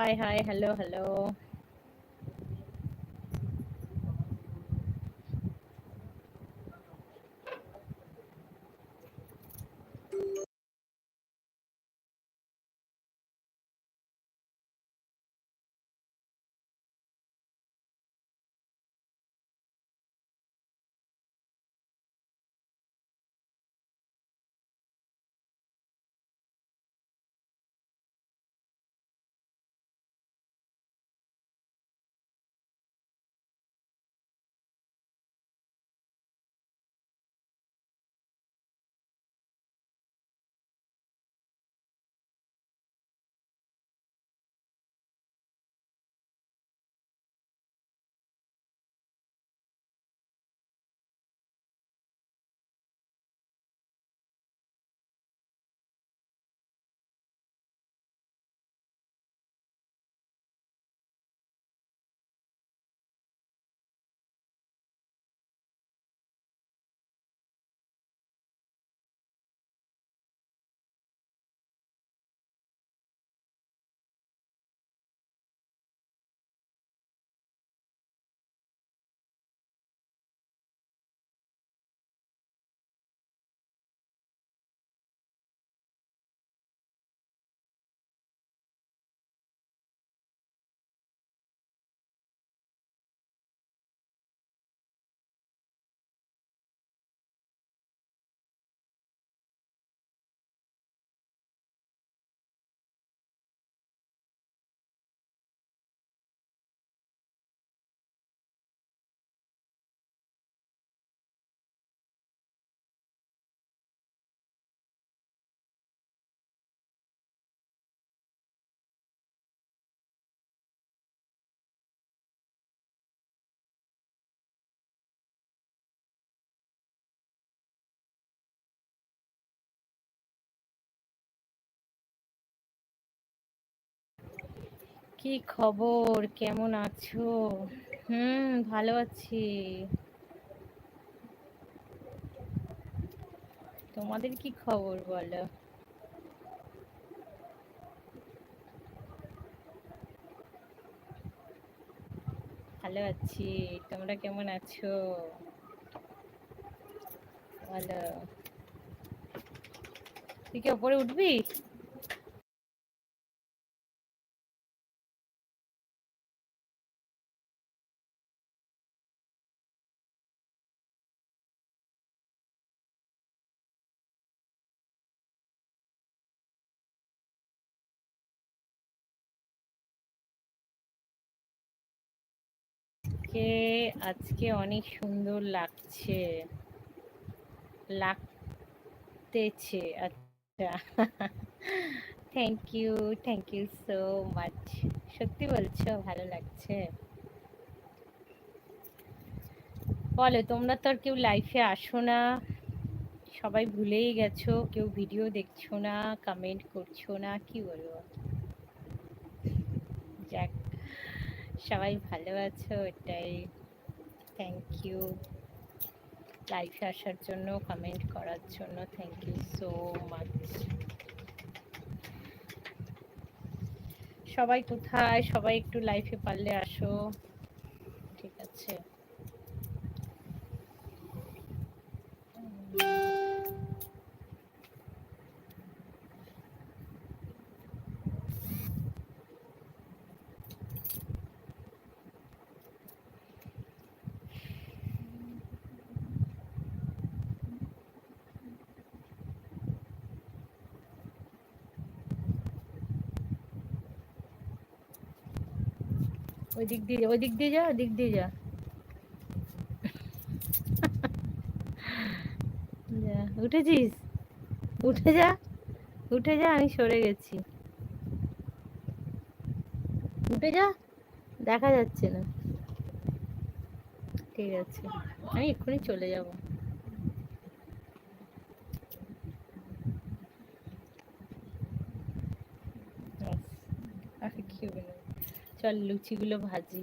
High hi hello hello কি খবর? কেমন আছো? হুম, ভালো আছি। তোমাদের কি খবর বলো? ভালো আছি। তোমরা কেমন আছো? বলো। তুই কি ওপরে উঠবি? কে আজকে অনেক সুন্দর লাগছে। লাগতেছে আচ্ছা। Thank you thank you so much সত্যি বলছো, ভালো লাগছে। বলো, তোমরা তো আর কেউ লাইফে আসো না। সবাই ভুলেই গেছো, কেউ ভিডিও দেখছ না কমেন্ট করছ না, কি বলব? যাক। সবাই ভালো আছো? এটাই। থ্যাংক ইউ লাইফে আসার জন্য কমেন্ট করার জন্য থ্যাংক ইউ সো মাচ সবাই কোথায়? সবাই একটু লাইফে পারলে আসো। ঠিক আছে। ওই দিক দিয়ে ওই দিক দিয়ে যা, ওই দিক দিয়ে যা। যা, উঠেছিস? উঠে যা উঠে যা, আমি সরে গেছি। উঠে যা, দেখা যাচ্ছে না। ঠিক আছে, আমি এক্ষুনি চলে যাব। আর কি চল লুচিগুলো ভাজি।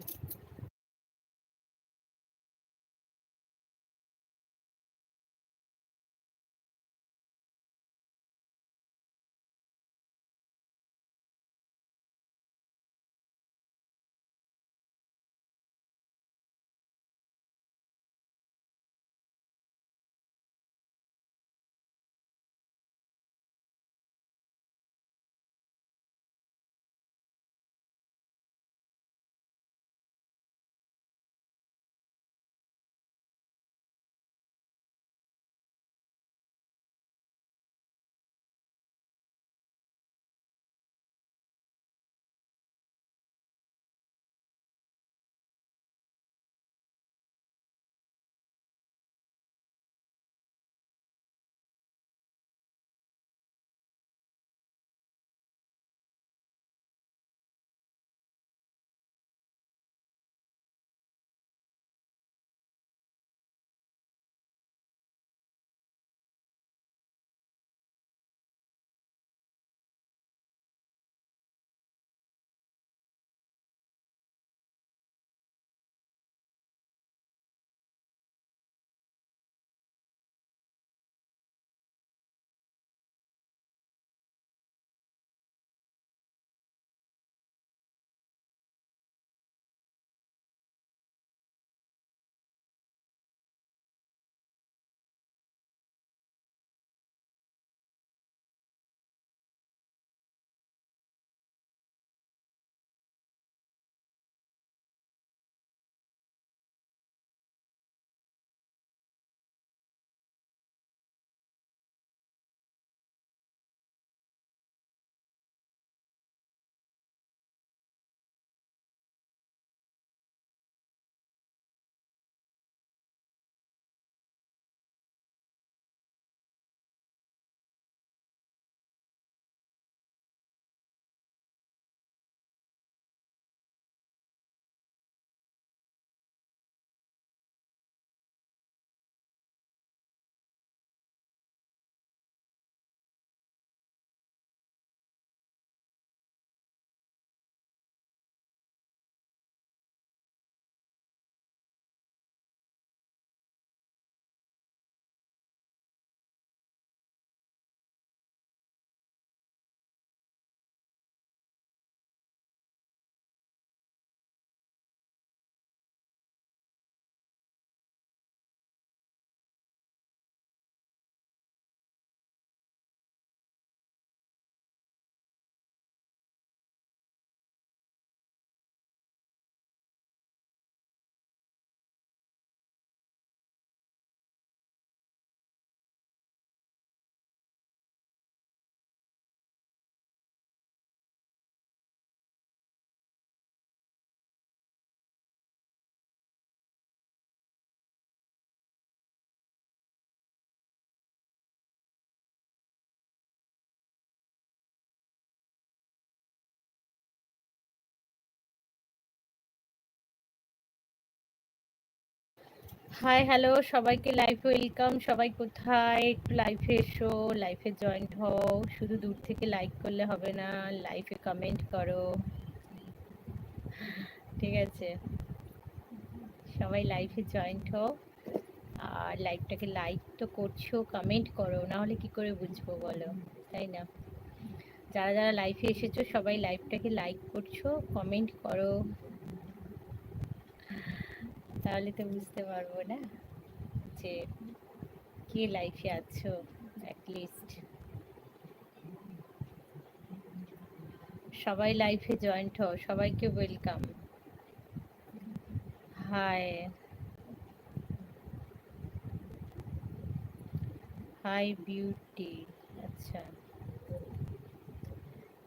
হাই হ্যালো সবাইকে লাইভ ওয়েলকাম সবাই কোথায়? একটু লাইফে এসো লাইফে জয়েন্ট হও। শুধু দূর থেকে লাইক করলে হবে না লাইফে কমেন্ট করো। ঠিক আছে। সবাই লাইফে জয়েন্ট হও। আর লাইভটাকে লাইক তো করছ কমেন্ট করো না হলে কি করে বুঝব বলো, তাই না? যারা যারা লাইফে এসেছ, সবাই লাইভটাকে লাইক করছ কমেন্ট করো। তাহলে তো বুঝতে পারব না যে কে লাইফে আছো অ্যাটলিস্ট সবাই লাইফে জয়েন্ট হও, সবাইকে ওয়েলকাম হাই হাই বিউটি আচ্ছা।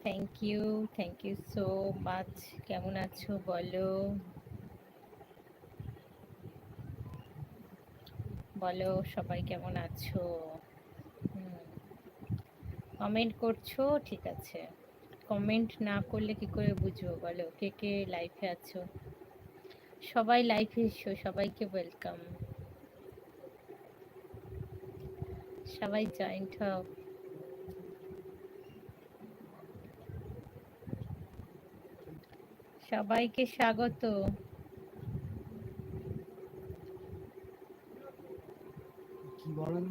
Thank you thank you so much কেমন আছো বলো? বলো, সবাই কেমন আছো? কমেন্ট করছ? ঠিক আছে। কমেন্ট না করলে কি করে বুঝব বলো? কে কে লাইফে আছো? সবাই লাইফে এসো, সবাইকে ওয়েলকাম সবাই জয়েন্ট হও। সবাইকে স্বাগত। কি বলেন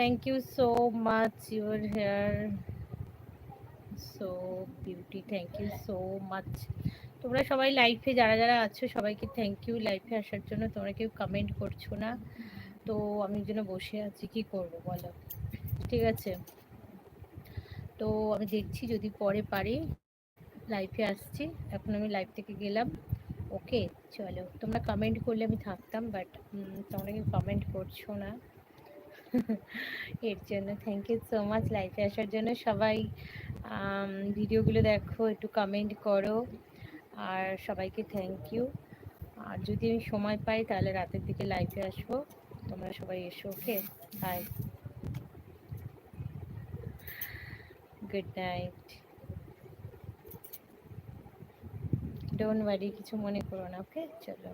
thank you so much your hair so beauty thank you so much তোমরা সবাই লাইফে যারা যারা আছো, সবাইকে থ্যাংক ইউ লাইফে আসার জন্য তোমরা কেউ কমেন্ট করছ না। তো আমি জন্য বসে আছি। কি করব বলো? ঠিক আছে। তো আমি দেখছি যদি পরে পারি। লাইফে আসছি। এখন আমি লাইভ থেকে গেলাম। ওকে চলো। তোমরা কমেন্ট করলে আমি থাকতাম বাট তোমরা কেউ কমেন্ট করছ না। এর জন্য থ্যাংক ইউ সো মাচ লাইফে আসার জন্য। সবাই ভিডিওগুলো দেখো, একটু কমেন্ট করো, আর সবাইকে থ্যাংক ইউ আর যদি আমি সময় পাই, তাহলে রাতের দিকে লাইভে আসব। তোমরা সবাই এসো okay bye good night don't worry কিছু মনে করো না ওকে চলো।